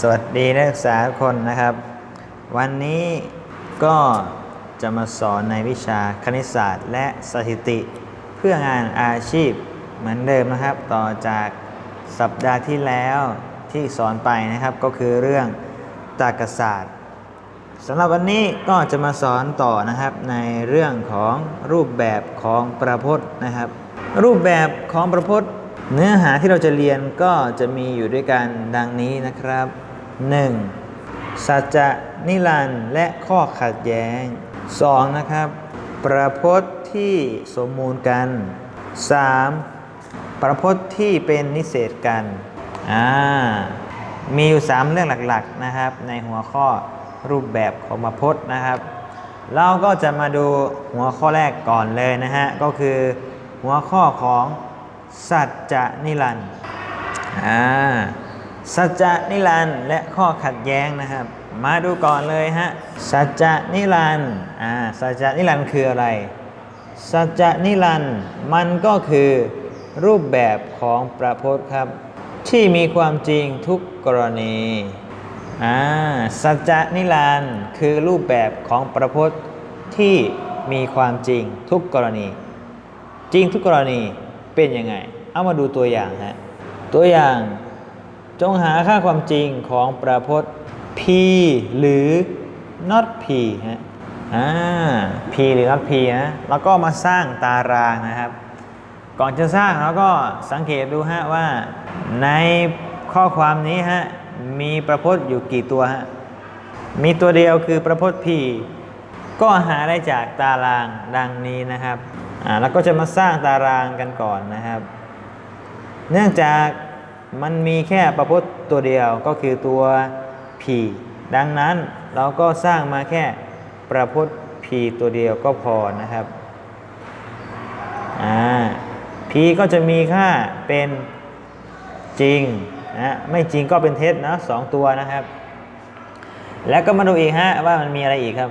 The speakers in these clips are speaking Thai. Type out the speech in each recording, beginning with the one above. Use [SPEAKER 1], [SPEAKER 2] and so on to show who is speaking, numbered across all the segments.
[SPEAKER 1] สวัสดีนักศึกษาทุกคนนะครับ วันนี้ก็จะมาสอนในวิชาคณิตศาสตร์ และสถิติเพื่องานอาชีพเหมือนเดิมนะครับ ต่อจากสัปดาห์ที่แล้วที่สอนไปนะครับก็คือเรื่องตรรกศาสตร์สำหรับวันนี้ก็จะมาสอนต่อนะครับในเรื่องของรูปแบบของประพจน์นะครับ รูปแบบของประพจน์ เนื้อหาที่เราจะเรียนก็จะมีอยู่ด้วยกันดังนี้นะครับ 1. สัจจะนิรันดร์และข้อขัดแย้ง 2. นะครับ ประพจน์ที่สมมูลกัน 3. ประพจน์ที่เป็นนิเศษกันอ่ามีอยู่ 3 เรื่องหลักๆนะครับ ในหัวข้อรูปแบบของประพจน์นะครับ เราก็จะมาดูหัวข้อแรกก่อนเลยนะฮะก็คือหัวข้อของ สัจจะนิรันดร์อ่าสัจจะนิรันดร์และข้อขัดแย้งนะครับ มาดูก่อนเลยฮะสัจจะนิรันดร์อ่าสัจจะนิรันดร์คืออะไร สัจจะนิรันดร์มันก็คือรูปแบบของประพจน์ครับ ที่มีความจริงทุกกรณีอ่าสัจจะนิรันดร์คือรูปแบบของประพจน์ที่มีความจริงทุกกรณี จริงทุกกรณี เป็นยังไง เอามาดูตัวอย่างฮะ ตัวอย่าง จงหาค่าความจริงของประพจน์ p หรือ not p ฮะ อ่า p หรือ not p นะ แล้วก็มาสร้างตารางนะครับ ก่อนจะสร้างเราก็สังเกตดูฮะว่าในข้อความนี้ฮะ มีประพจน์อยู่กี่ตัวฮะ มีตัวเดียวคือประพจน์ p ก็หาได้จากตารางดังนี้นะครับ อ่าแล้วก็จะมาสร้างตารางกันก่อนนะครับ เนื่องจากมันมีแค่ประพจน์ตัวเดียวก็คือตัว p ดังนั้นเราก็สร้างมาแค่ประพจน์ p ตัวเดียวก็พอนะครับอ่า p ก็จะมีค่าเป็นจริงนะไม่จริงก็เป็นเท็จนะสองตัวนะครับ แล้วก็มาดูอีกฮะว่ามันมีอะไรอีกครับ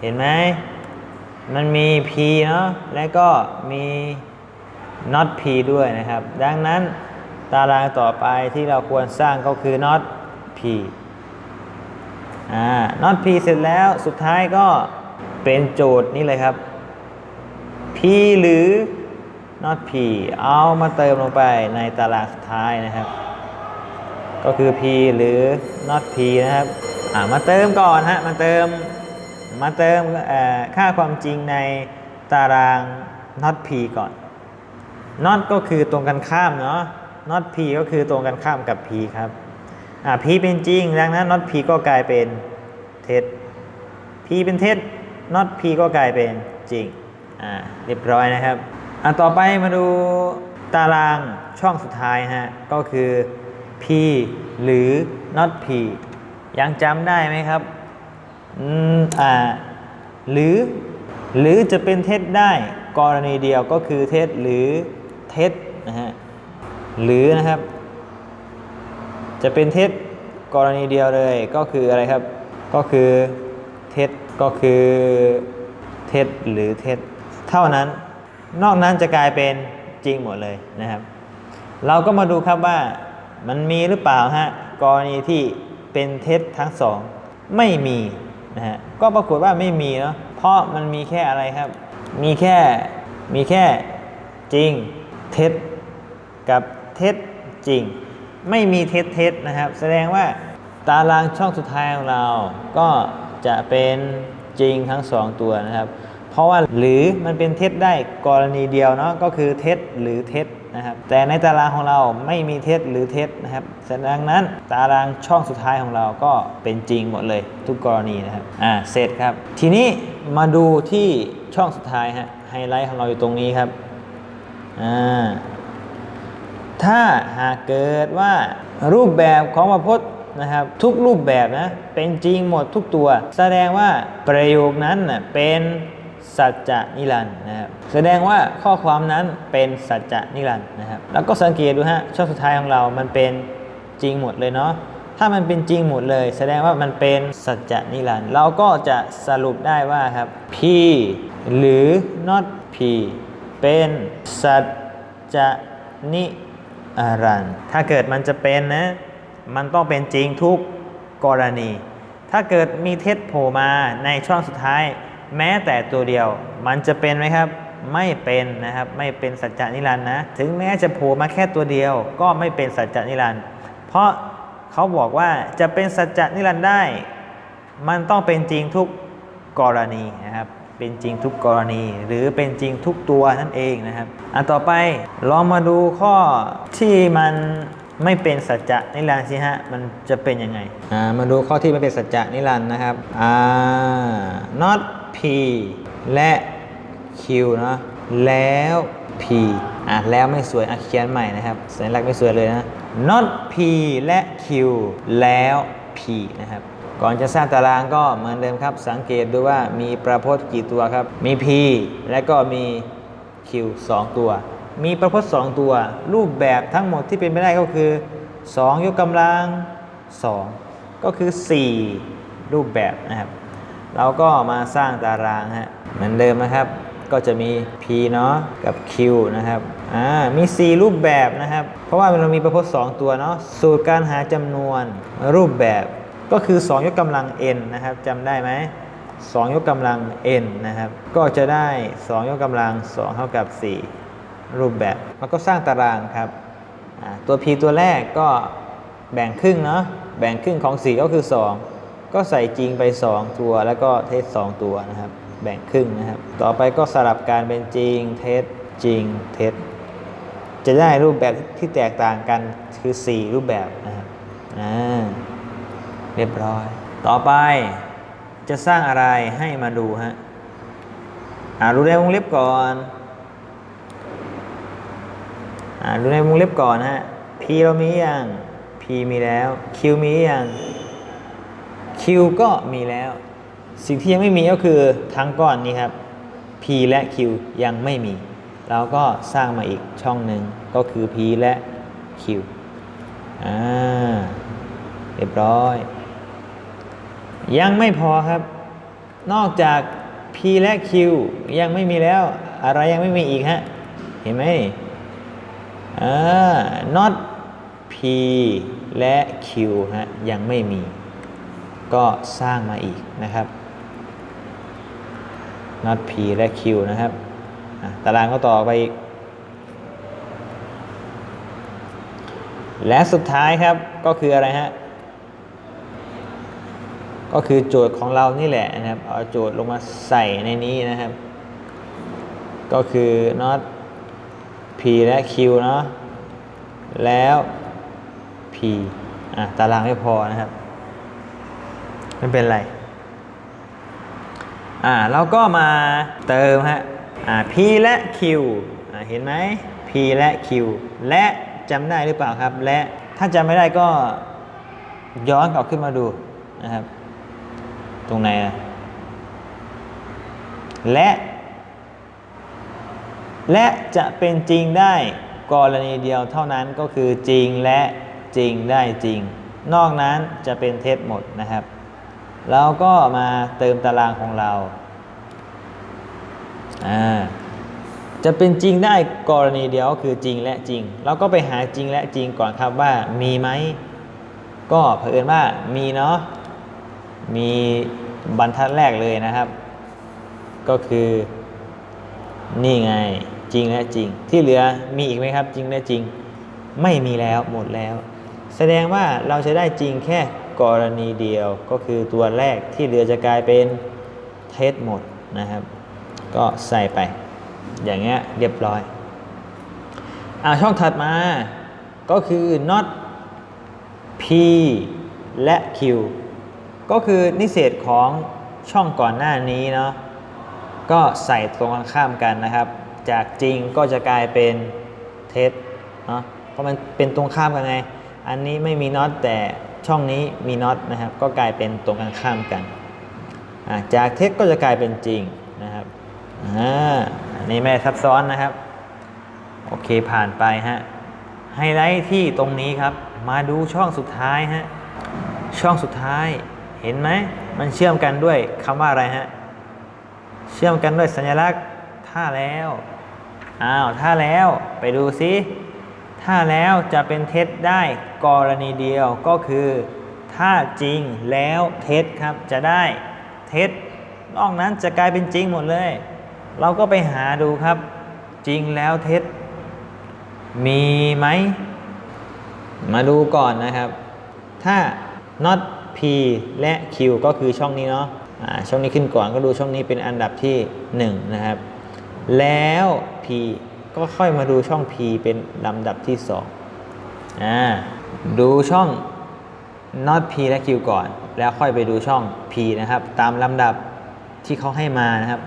[SPEAKER 1] เห็นไหม มันมี p เนาะแล้วก็มี not p ด้วยนะครับ ดังนั้นตารางต่อไปที่เราควรสร้างก็คือ not p อ่า not p เสร็จแล้วสุดท้ายก็เป็นโจทย์นี่เลยครับ p หรือ not p เอามาเติมลงไปในตารางสุดท้ายนะครับ ก็คือ p หรือ not p นะครับ อ่ามาเติมก่อนฮะ มาเติม มาเติมค่าความจริงในตาราง not p ก่อน not ก็คือตรงกันข้ามเนาะ not p ก็คือตรงกันข้ามกับ p ครับอ่า p เป็นจริง ดังนั้น not p ก็กลายเป็นเท็จ p เป็นเท็จ not p ก็กลายเป็นจริงอ่าเรียบร้อยนะครับอ่าต่อไปมาดูตารางช่องสุดท้ายฮะก็คือ p หรือ not p ยังจำได้ไหมครับ อ่าหรือหรือจะเป็นเท็จได้กรณีเดียวก็คือเท็จหรือเท็จนะฮะหรือนะครับ จะเป็นเท็จกรณีเดียวเลยก็คืออะไรครับ ก็คือเท็จก็คือเท็จหรือเท็จเท่านั้น นอกนั้นจะกลายเป็นจริงหมดเลยนะครับ เราก็มาดูครับว่ามันมีหรือเปล่าฮะกรณีที่เป็นเท็จทั้งสองไม่มี นะฮะก็ปรากฏว่าไม่มีเนาะเพราะมันมีแค่อะไรครับ มีแค่มีแค่จริงเท็จกับเท็จจริง ไม่มีเท็จเท็จนะครับ แสดงว่าตารางช่องสุดท้ายของเรา ก็จะเป็นจริงทั้งสองตัวนะครับ เพราะว่าหรือมันเป็นเท็จได้กรณีเดียวเนาะก็คือเท็จหรือเท็จ นะครับแต่ในตารางของเราไม่มีเท็จหรือเท็จนะครับแสดงนั้นตารางช่องสุดท้ายของเราก็เป็นจริงหมดเลยทุกกรณีนะครับอ่าเสร็จครับ ทีนี้มาดูที่ช่องสุดท้ายฮะไฮไลท์ของเราอยู่ตรงนี้ครับอ่าถ้าหากเกิดว่ารูปแบบของพระพจน์นะครับทุกรูปแบบนะเป็นจริงหมดทุกตัว แสดงว่าประโยคนั้นนะเป็น สัจจะนิรันดร์นะครับแสดงว่าข้อความนั้นเป็นสัจจะนิรันดร์นะครับแล้วก็สังเกตดูฮะช่องสุดท้ายของเรามันเป็นจริงหมดเลยเนาะถ้ามันเป็นจริงหมดเลย แสดงว่ามันเป็นสัจจะนิรันดร์เราก็จะสรุปได้ว่าครับ p หรือ not p เป็นสัจจะนิรันถ้าเกิดมันจะเป็นนะมันต้องเป็นจริงทุกกรณี ถ้าเกิดมีเท็จโผล่มาในช่องสุดท้าย แม้แต่ตัวเดียว มันจะเป็นไหมครับ ไม่เป็นนะครับ ไม่เป็นสัจจนิรันดร์นะ ถึงแม้จะโผล่มาแค่ตัวเดียว ก็ไม่เป็นสัจจนิรันดร์เพราะเขาบอกว่าจะเป็นสัจจนิรันดร์ได้ มันต้องเป็นจริงทุกกรณีนะครับ เป็นจริงทุกกรณี หรือเป็นจริงทุกตัวนั่นเองนะครับอะต่อไปลองมาดูข้อที่มันไม่เป็นสัจจะนิรันดร์สิฮะ มันจะเป็นยังไง อ่า มาดูข้อที่ไม่เป็นสัจจะนิรันดร์นะครับ อ่า not p และ q เนะแล้ว p อะแล้วไม่สวยอะเขียนใหม่นะครับสัญลักษณ์ไม่สวยเลยนะ not p และ q แล้ว p นะครับก่อนจะสร้างตารางก็เหมือนเดิมครับ สังเกตดูว่ามีประพจน์กี่ตัวครับ มี p และก็มี q 2 ตัว มีประพจน์ 2 ตัว รูปแบบทั้งหมดที่เป็นไปได้ก็คือ 2 ยกกำลัง 2 ก็คือ 4 รูปแบบนะครับ เราก็มาสร้างตารางฮะเหมือนเดิมนะครับ ก็จะมี p เนาะกับ q นะครับอ่ามี 4 รูปแบบนะครับ เพราะว่าเรามีประพจน์2ตัวเนาะสูตรการหาจำนวนรูปแบบก็คือ 2 ยกกำลัง n นะครับจำได้ไหม2ยกกำลัง n นะครับ ก็จะได้ 2 ยกกำลัง 2 เท่ากับ 4 รูปแบบ แล้วก็สร้างตารางครับอ่าตัว p ตัวแรกก็แบ่งครึ่งเนาะ แบ่งครึ่งของ 4 ก็คือ 2 ก็ใส่จริงไป 2 ตัว แล้วก็เทส 2 ตัวนะครับ แบ่งครึ่งนะครับ ต่อไปก็สลับการเป็นจริงเทสจริงเทสจะได้รูปแบบที่แตกต่างกันคือ 4 รูปแบบนะครับอ่าเรียบร้อย ต่อไปจะสร้างอะไรให้มาดูฮะอ่าดูในวงเล็บก่อนอ่าดูในวงเล็บก่อนฮะ P เรามีอยัง P มีแล้ว Q มีอยัง Q ก็มีแล้ว สิ่งที่ยังไม่มีก็คือทั้งก้อนนี้ครับ P และ Q ยังไม่มี เราก็สร้างมาอีกช่องหนึ่งก็คือ P และ Q อ่าเรียบร้อย ยังไม่พอครับ นอกจาก P และ Q ยังไม่มีแล้ว อะไรยังไม่มีอีกฮะ เห็นไหมอ่า not P และ Q ฮะ ยังไม่มี ก็สร้างมาอีกนะครับ not P และ Q นะครับตารางก็ต่อไปอีก และสุดท้ายครับก็คืออะไรฮะก็คือโจทย์ของเรานี่แหละนะครับเอาโจทย์ลงมาใส่ในนี้นะครับ ก็คือ not p และ q เนาะแล้ว p อะตารางไม่พอนะครับ ไม่เป็นไร อ่าเราก็มาเติมฮะ อ่า p และ q อ่าเห็นไหม p และ q และจำได้หรือเปล่าครับ และถ้าจำไม่ได้ก็ย้อนกลับขึ้นมาดูนะครับ ตรงไหนอะและ และจะเป็นจริงได้กรณีเดียวเท่านั้นก็คือจริงและจริงได้จริง นอกนั้นจะเป็นเท็จหมดนะครับ เราก็มาเติมตารางของเราอ่าจะเป็นจริงได้กรณีเดียวก็คือจริงและจริง เราก็ไปหาจริงและจริงก่อนครับว่ามีไหม ก็เผอิญว่ามีเนาะมีบรรทัดแรกเลยนะครับ ก็คือนี่ไงจริงและจริง ที่เหลือมีอีกไหมครับ จริงและจริง ไม่มีแล้วหมดแล้ว แสดงว่าเราจะได้จริงแค่ กรณีเดียวก็คือตัวแรกที่เหลือจะกลายเป็นเท็จหมดนะครับ ก็ใส่ไป อย่างเงี้ยเรียบร้อยอ่าช่องถัดมาก็คือ not p และ q ก็คือนิเศษของช่องก่อนหน้านี้เนาะก็ใส่ตรงกันข้ามกันนะครับ จากจริงก็จะกลายเป็นเท็จเนาะเพราะมันเป็นตรงข้ามกันไง อันนี้ไม่มีน็อตแต่ ช่องนี้มีน็อตนะครับ ก็กลายเป็นตรงกันข้ามกัน จากเท็จก็จะกลายเป็นจริงนะครับอ่าอันนี้ไม่ซับซ้อนนะครับ โอเคผ่านไปฮะไฮไลท์ที่ตรงนี้ครับ มาดูช่องสุดท้ายฮะช่องสุดท้ายเห็นไหมมันเชื่อมกันด้วยคำว่าอะไรฮะเชื่อมกันด้วยสัญลักษณ์ท่าแล้วอ้าวท่าแล้วไปดูซิ ถ้าแล้วจะเป็นเท็จได้กรณีเดียวก็คือ ถ้าจริงแล้วเท็จครับจะได้เท็จนอกนั้นจะกลายเป็นจริงหมดเลย เราก็ไปหาดูครับ จริงแล้วเท็จ มีไหม มาดูก่อนนะครับ ถ้า not p และ q ก็คือช่องนี้เนาะอ่าช่องนี้ขึ้นก่อนก็ดูช่องนี้เป็นอันดับที่ 1 นะครับ แล้ว p ก็ค่อยมาดูช่อง p เป็นลำดับที่2อ่าดูช่อง not p และ q ก่อน แล้วค่อยไปดูช่อง p นะครับ ตามลำดับที่เขาให้มานะครับ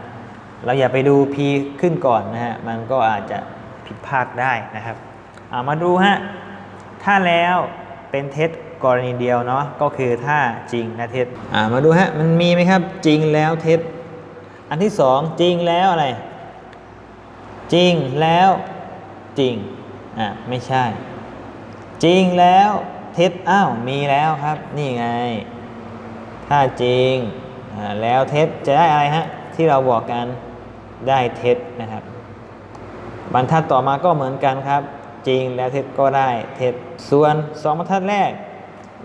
[SPEAKER 1] เราอย่าไปดู p ขึ้นก่อนนะฮะ มันก็อาจจะผิดพลาดได้นะครับเอามาดูฮะ ถ้าแล้วเป็นเท็จกรณีเดียวเนาะ ก็คือถ้าจริงและเท็จอ่ามาดูฮะ มันมีไหมครับ จริงแล้วเท็จ อันที่สองจริงแล้วอะไร จริงแล้วจริงอ่าไม่ใช่ จริงแล้วเท็จอ้าวมีแล้วครับ นี่ไง ถ้าจริงอ่าแล้วเท็จจะได้อะไรฮะที่เราบอกกันได้เท็จนะครับ บรรทัดต่อมาก็เหมือนกันครับ จริงแล้วเท็จก็ได้เท็จส่วนสองบรรทัดแรก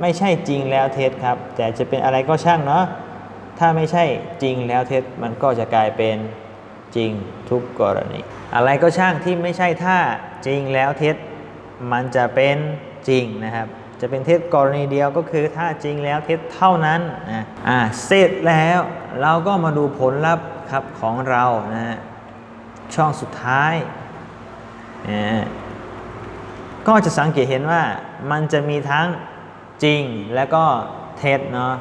[SPEAKER 1] ไม่ใช่จริงแล้วเท็จครับ แต่จะเป็นอะไรก็ช่างเนาะถ้าไม่ใช่จริงแล้วเท็จมันก็จะกลายเป็น จริงทุกกรณี อะไรก็ช่างที่ไม่ใช่ถ้าจริงแล้วเท็จมันจะเป็นจริงนะครับ จะเป็นเท็จกรณีเดียวก็คือถ้าจริงแล้วเท็จเท่านั้นนะอ่าเสร็จแล้วเราก็มาดูผลลัพธ์ครับของเรานะฮะช่องสุดท้ายอ่าก็จะสังเกตเห็นว่ามันจะมีทั้งจริงและก็เท็จเนาะ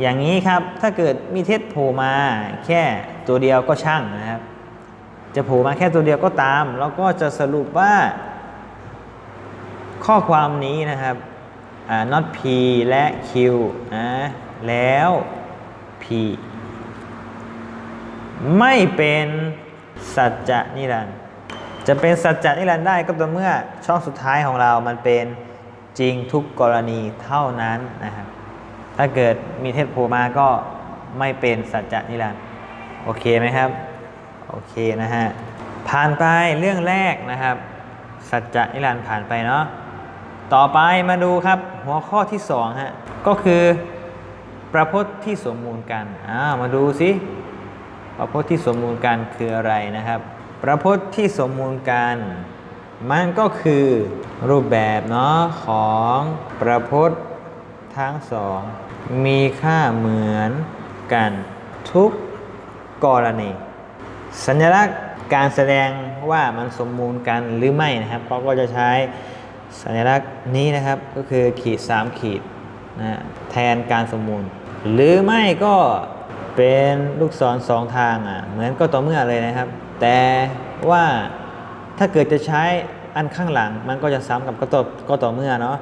[SPEAKER 1] อย่างนี้ครับถ้าเกิดมีเท็จโผล่มาแค่ตัวเดียวก็ช่างนะครับ จะโผล่มาแค่ตัวเดียวก็ตาม แล้วก็จะสรุปว่า ข้อความนี้นะครับอ่า not p และ q นะแล้ว p ไม่เป็นสัจจะนิรันดร์จะเป็นสัจจะนิรันดร์ได้ก็ต่อเมื่อช่องสุดท้ายของเรามันเป็นจริงทุกกรณีเท่านั้นนะครับ ถ้าเกิดมีเทศโผล่มาก็ไม่เป็นสัจจะนิรันดร์โอเคไหมครับ โอเคนะฮะ ผ่านไปเรื่องแรกนะครับ สัจจะนิรันดร์ผ่านไปเนาะ ต่อไปมาดูครับหัวข้อที่2ฮะ ก็คือประพจน์ที่สมมูลกันอ่ามาดูสิประพจน์ที่สมมูลกันคืออะไรนะครับ ประพจน์ที่สมมูลกันมันก็คือรูปแบบเนาะของประพจน์ ทั้งสอง มีค่าเหมือนกันทุกกรณี สัญลักษณ์การแสดงว่ามันสมมูลกันหรือไม่นะครับเขาก็จะใช้สัญลักษณ์นี้นะครับก็คือขีด 3 ขีดนะแทนการสมมูล หรือไม่ก็เป็นลูกศรสองทางอะเหมือนก็ต่อเมื่อเลยนะครับ แต่ว่าถ้าเกิดจะใช้อันข้างหลังมันก็จะซ้ำกับก็ต่อก็ต่อเมื่อเนาะ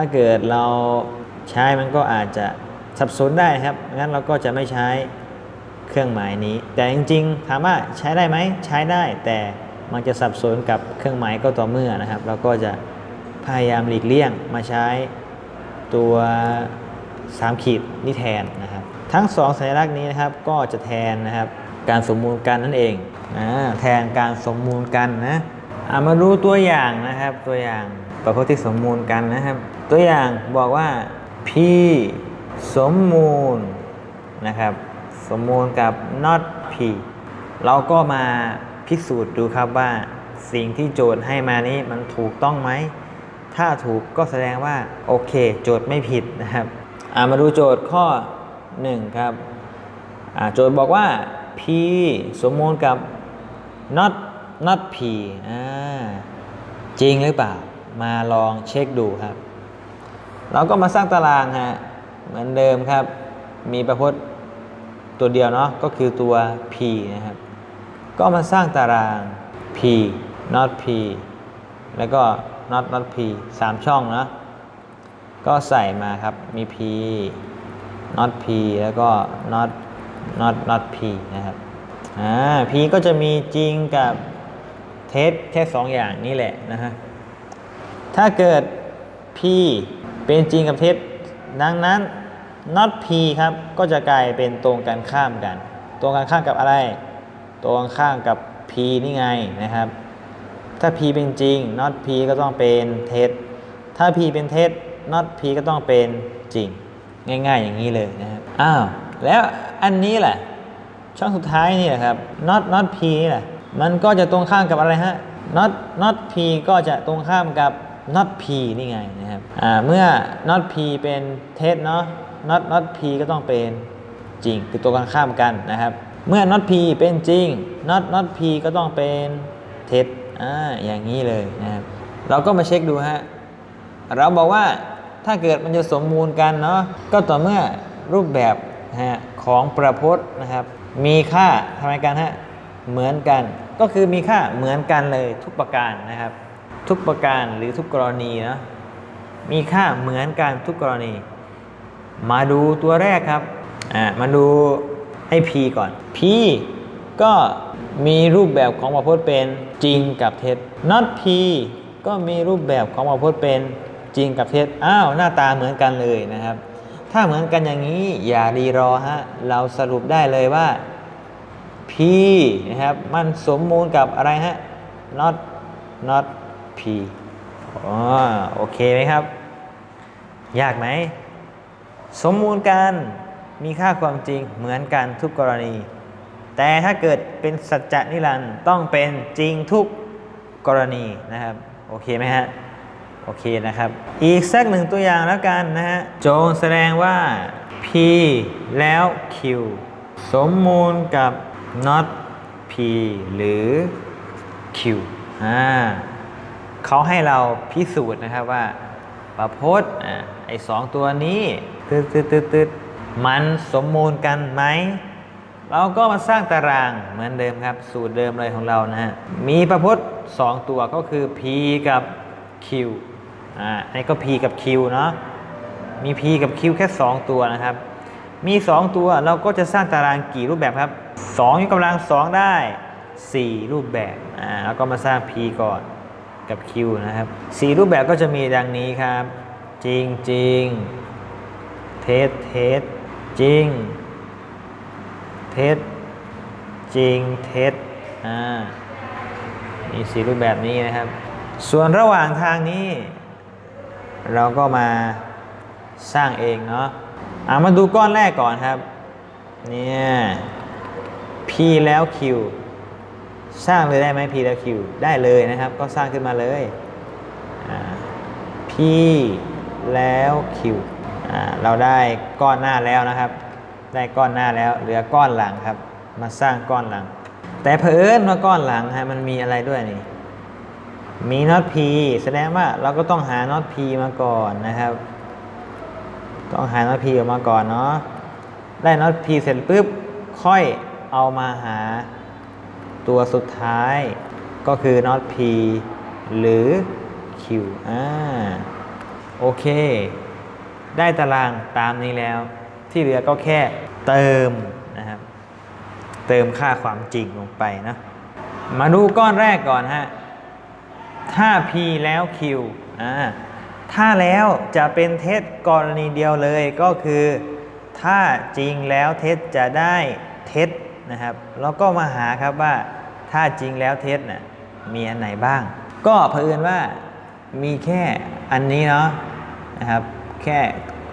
[SPEAKER 1] ถ้าเกิดเราใช้มันก็อาจจะสับสนได้ครับ งั้นเราก็จะไม่ใช้เครื่องหมายนี้ แต่จริงๆ ถามว่าใช้ได้ไหม ใช้ได้ แต่มันจะสับสนกับเครื่องหมายก็ต่อเมื่อนะครับ เราก็จะพยายามหลีกเลี่ยงมาใช้ตัว 3 ขีดนี่แทนนะครับ ทั้ง 2 สัญลักษณ์นี้นะครับก็จะแทนนะครับการสมมูลกันนั่นเองนะแทนการสมมูลกันนะอะมาดูตัวอย่างนะครับตัวอย่างประพจน์ที่สมมูลกันนะครับ ตัวอย่างบอกว่า p สมมูลนะครับ สมมูลกับ not p เราก็มาพิสูจน์ดูครับว่าสิ่งที่โจทย์ให้มานี้มันถูกต้องไหม ถ้าถูกก็แสดงว่า โอเค โจทย์ไม่ผิดนะครับามาดูโจทย์ข้อ 1 ครับโจทย์บอกว่า p สมมูลกับ not not p จริงหรือเปล่า มาลองเช็คดูครับ เราก็มาสร้างตารางฮะเหมือนเดิมครับ มีประพจน์ตัวเดียวเนาะก็คือตัว p นะครับ ก็มาสร้างตาราง p not p แล้วก็ not not p สามช่องเนาะก็ใส่มาครับมี p not p แล้วก็ not not not p นะครับอ่า p ก็จะมีจริงกับเท็จแค่2อย่างนี้แหละนะฮะถ้าเกิด p เป็นจริงกับเท็จดังนั้น not p ครับ ก็จะกลายเป็นตรงกันข้ามกัน ตรงกันข้ามกับอะไร ตรงกันข้ามกับ p นี่ไงนะครับ ถ้า p เป็นจริง not p ก็ต้องเป็นเท็จ ถ้า p เป็นเท็จ not p ก็ต้องเป็นจริง ง่ายๆ อย่างนี้เลยนะครับ อ้าว แล้วอันนี้แหละ ช่องสุดท้ายนี่แหละครับ not not p นี่แหละ มันก็จะตรงข้ามกับอะไรฮะ not not p ก็จะตรงข้ามกับ not p นี่ไงนะครับเมื่อ not p เป็นเท็จเนาะ not not p ก็ต้องเป็นจริงคือตัวกันข้ามกันนะครับ เมื่อ not p เป็นจริง not not p ก็ต้องเป็นเท็จอ่าอย่างนี้เลยนะครับเราก็มาเช็คดูฮะเราบอกว่าถ้าเกิดมันจะสมมูลกันเนาะก็ต่อเมื่อรูปแบบฮะของประพจน์นะครับ มีค่าทำไมกันฮะเหมือนกัน ก็คือมีค่าเหมือนกันเลยทุกประการนะครับ ทุกประการหรือทุกกรณีนะมีค่าเหมือนกันทุกกรณี มาดูตัวแรกครับอ่ามาดูให้ p ก่อน p ก็มีรูปแบบของประพจน์เป็นจริงกับเท็จ not p ก็มีรูปแบบของประพจน์เป็นจริงกับเท็จอ้าวหน้าตาเหมือนกันเลยนะครับ ถ้าเหมือนกันอย่างนี้อย่ารีรอฮะเราสรุปได้เลยว่า p นะครับมันสมมูลกับอะไรฮะ not not อ๋อโอเคไหมครับ ยากไหม สมมูลกันมีค่าความจริงเหมือนกันทุกกรณี แต่ถ้าเกิดเป็นสัจจะนิรันด์ต้องเป็นจริงทุกกรณีนะครับ โอเคไหมฮะ โอเคนะครับ อีกสักหนึ่งตัวอย่างแล้วกันนะฮะโจงแสดงว่า p แล้ว q สมมูลกับ not p หรือ q อ่า เขาให้เราพิสูจน์นะครับว่าประพจน์ไอ้สองตัวนี้ตึ๊ดตึ๊ดตึ๊ดตึ๊ดมันสมมูลกันไหม เราก็มาสร้างตารางเหมือนเดิมครับ สูตรเดิมเลยของเรานะฮะ มีประพจน์2ตัวก็คือ p กับ q อ่าอันนี้ก็ p กับ q เนาะ มี p กับ q แค่ 2 ตัวนะครับ มี 2 ตัวเราก็จะสร้างตารางกี่รูปแบบครับ2ยกกำลัง 2 ได้ 4 รูปแบบอ่าแล้วก็มาสร้าง p ก่อน กับ q นะครับ4รูปแบบก็จะมีดังนี้ครับ จริงจริงเท็จเท็จจริง เท็จจริงเท็จอ่ามีสีรูปแบบนี้นะครับ ส่วนระหว่างทางนี้ เราก็มาสร้างเองเนาะอ่ามาดูก้อนแรกก่อนครับ เนี่ย p แล้ว q สร้างเลยได้ไหม p แล้ว q ได้เลยนะครับ ก็สร้างขึ้นมาเลย p แล้ว q เราได้ก้อนหน้าแล้วนะครับ ได้ก้อนหน้าแล้วเหลือก้อนหลังครับ มาสร้างก้อนหลัง แต่เผอิญว่าก้อนหลังฮะมันมีอะไรด้วยนี่ มีน็อต P แสดงว่าเราก็ต้องหาน็อต P มาก่อนนะครับ ต้องหาน็อต P ออกมาก่อนเนาะได้น็อต P เสร็จปุ๊บค่อยเอามาหา ตัวสุดท้ายก็คือน็อต P หรือ Q อ่าโอเค ได้ตารางตามนี้แล้ว ที่เหลือก็แค่เติมนะครับ เติมค่าความจริงลงไปนะ มาดูก้อนแรกก่อนฮะ ถ้า p แล้ว q อ่าถ้าแล้วจะเป็นเท็จกรณีเดียวเลยก็คือ ถ้าจริงแล้วเท็จจะได้เท็จนะครับ แล้วก็มาหาครับว่า ถ้าจริงแล้วเท็จน่ะมีอันไหนบ้าง ก็เผอิญว่ามีแค่อันนี้เนาะนะครับ แค่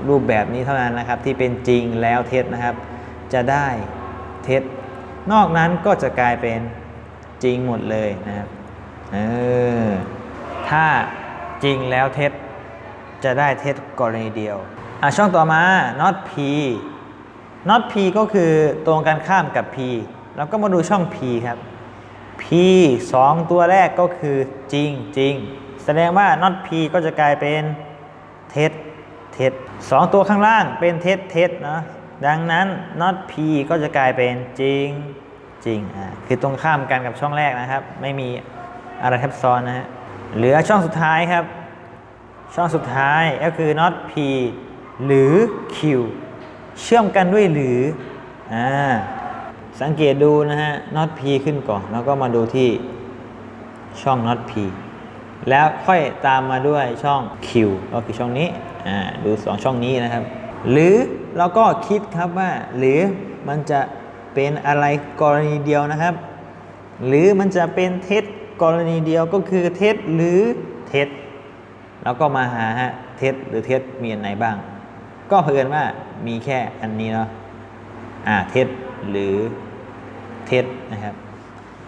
[SPEAKER 1] รูปแบบนี้เท่านั้นนะครับ ที่เป็นจริงแล้วเท็จนะครับ จะได้เท็จ นอกนั้นก็จะกลายเป็นจริงหมดเลยนะครับเออถ้าจริงแล้วเท็จจะได้เท็จกรณีเดียวอะช่องต่อมา not p not p ก็คือตรงกันข้ามกับ p เราก็มาดูช่อง p ครับ p 2ตัวแรกก็คือจริงจริงแสดงว่า not p ก็จะกลายเป็นเท็จเท็จสองตัวข้างล่างเป็นเท็จเท็จเนาะดังนั้น not p ก็จะกลายเป็นจริงจริงอ่าคือตรงข้ามกันกับช่องแรกนะครับ ไม่มีอะไรทับซ้อนนะฮะเหลือช่องสุดท้ายครับ ช่องสุดท้ายก็คือ not p หรือ q เชื่อมกันด้วยหรืออ่า สังเกตดูนะฮะ not p ขึ้นก่อน แล้วก็มาดูที่ช่อง not p แล้วค่อยตามมาด้วยช่อง Q ก็คือช่องนี้ อ่า ดูสองช่องนี้นะครับ หรือเราก็คิดครับว่า หรือมันจะเป็นอะไรกรณีเดียวนะครับ หรือมันจะเป็นเท็จกรณีเดียวก็คือเท็จหรือเท็จแล้วก็มาหาฮะเท็จหรือเท็จมีอันไหนบ้าง ก็เพิ่นว่ามีแค่อันนี้เนาะอ่าเท็จหรือ เท็จนะครับ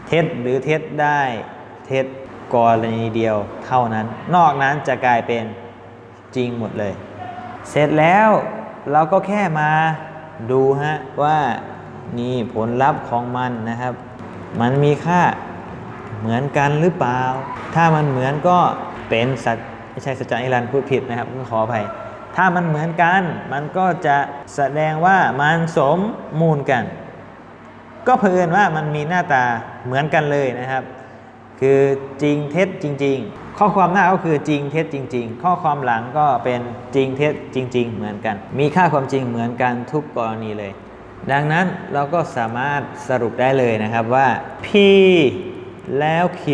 [SPEAKER 1] เท็จหรือเท็จได้เท็จกรณีเดียวเท่านั้น นอกนั้นจะกลายเป็นจริงหมดเลย เสร็จแล้วเราก็แค่มาดูฮะว่านี่ผลลัพธ์ของมันนะครับ มันมีค่าเหมือนกันหรือเปล่า ถ้ามันเหมือนก็เป็นสัจไม่ใช่สัจจานิรันพูดผิดนะครับขออภัย ถ้ามันเหมือนกัน มันก็จะแสดงว่ามันสมมูลกัน ก็เพิ่นว่ามันมีหน้าตาเหมือนกันเลยนะครับ คือจริงเท็จจริง ๆ ข้อความหน้าก็คือจริงเท็จจริง ๆ ข้อความหลังก็เป็นจริงเท็จจริง ๆ เหมือนกัน มีค่าความจริงเหมือนกันทุกกรณีเลย ดังนั้นเราก็สามารถสรุปได้เลยนะครับว่า P แล้ว Q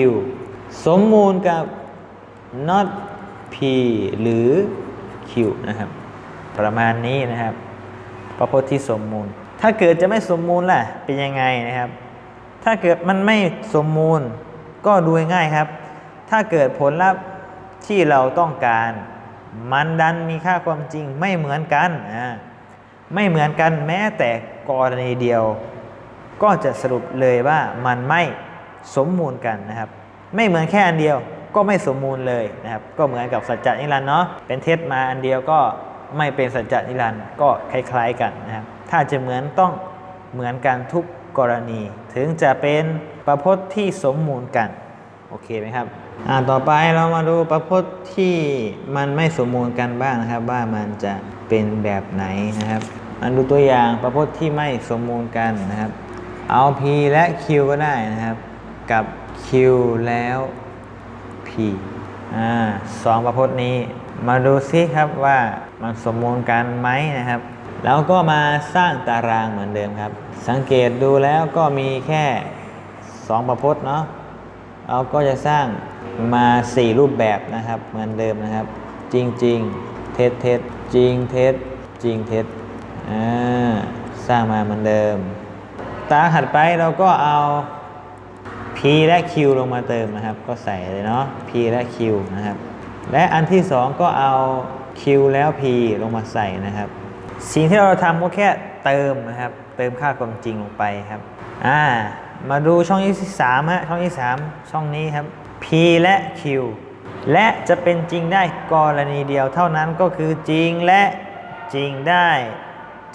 [SPEAKER 1] สมมูลกับ not P หรือ Q นะครับ ประมาณนี้นะครับ ประพจน์ที่สมมูล ถ้าเกิดจะไม่สมมูลล่ะเป็นยังไงนะครับ ถ้าเกิดมันไม่สมมูลก็ดูง่ายครับ ถ้าเกิดผลลัพธ์ที่เราต้องการ มันดันมีค่าความจริงไม่เหมือนกันอ่าไม่เหมือนกันแม้แต่กรณีเดียว ก็จะสรุปเลยว่ามันไม่สมมูลกันนะครับ ไม่เหมือนแค่อันเดียวก็ไม่สมมูลเลยนะครับ ก็เหมือนกับสัจจนิรันดร์เนาะเป็นเท็จมาอันเดียวก็ไม่เป็นสัจจนิรันดร์ก็คล้าย ๆ กันนะครับ ถ้าจะเหมือนต้องเหมือนกันทุกกรณี ถึงจะเป็นประพจน์ที่สมมูลกัน โอเคไหมครับ อ่าต่อไปเรามาดูประพจน์ที่มันไม่สมมูลกันบ้างนะครับ ว่ามันจะเป็นแบบไหนนะครับมาดูตัวอย่างประพจน์ที่ไม่สมมูลกันนะครับ เอา P และ Q ก็ได้นะครับ กับ Q แล้ว P อ่าสองประพจน์นี้ มาดูซิครับว่ามันสมมูลกันไหมนะครับ แล้วก็มาสร้างตารางเหมือนเดิมครับ สังเกตดูแล้วก็มีแค่สองประพจน์เนาะเราก็จะสร้างมา 4 รูปแบบนะครับ เหมือนเดิมนะครับ จริงจริงเท็จเท็จจริงเท็จจริงเท็จสร้างมาเหมือนเดิม ตาถัดไปเราก็เอา P และ Q ลงมาเติมนะครับ ก็ใส่เลยเนาะ P และ Q นะครับ และอันที่ 2 ก็เอา Q แล้ว P ลงมาใส่นะครับ สิ่งที่เราทำก็แค่เติมนะครับ เติมค่าความจริงลงไปครับ อ่า มาดูช่องที่สามฮะ ช่องที่สามช่องนี้ครับ P และ Q และจะเป็นจริงได้กรณีเดียวเท่านั้นก็คือจริงและจริงได้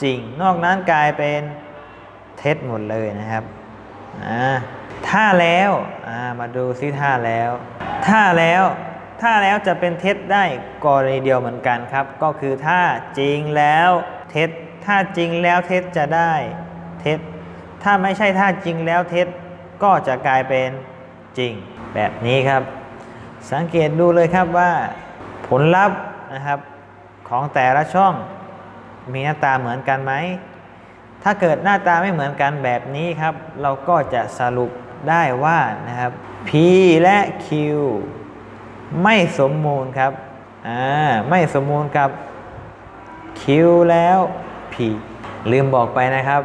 [SPEAKER 1] จริง นอกนั้นกลายเป็นเท็จหมดเลยนะครับ อ่า ถ้าแล้ว อ่า มาดูซิถ้าแล้ว ถ้าแล้ว ถ้าแล้วจะเป็นเท็จได้กรณีเดียวเหมือนกันครับ ก็คือถ้าจริงแล้ว เท็จ ถ้าจริงแล้วเท็จจะได้เท็จ ถ้าไม่ใช่ถ้าจริงแล้วเท็จก็จะกลายเป็นจริง แบบนี้ครับ สังเกตดูเลยครับว่า ผลลัพธ์นะครับของแต่ละช่องมีหน้าตาเหมือนกันไหม ถ้าเกิดหน้าตาไม่เหมือนกันแบบนี้ครับ เราก็จะสรุปได้ว่านะครับ P และ Q ไม่สมมูลครับ อ่า ไม่สมมูลกับ Q แล้ว P ลืมบอกไปนะครับ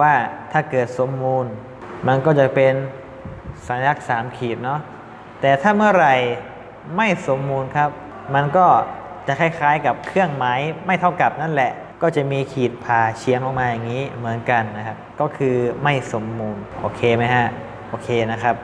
[SPEAKER 1] ว่าถ้าเกิดสมมูล มันก็จะเป็นสัญลักษณ์3ขีดเนาะแต่ถ้าเมื่อไหร่ไม่สมมูลครับ มันก็จะคล้ายๆกับเครื่องหมายไม่เท่ากับนั่นแหละ ก็จะมีขีดผ่าเฉียงออกมาอย่างนี้เหมือนกันนะครับ ก็คือไม่สมมูล โอเคไหมฮะ โอเคนะครับ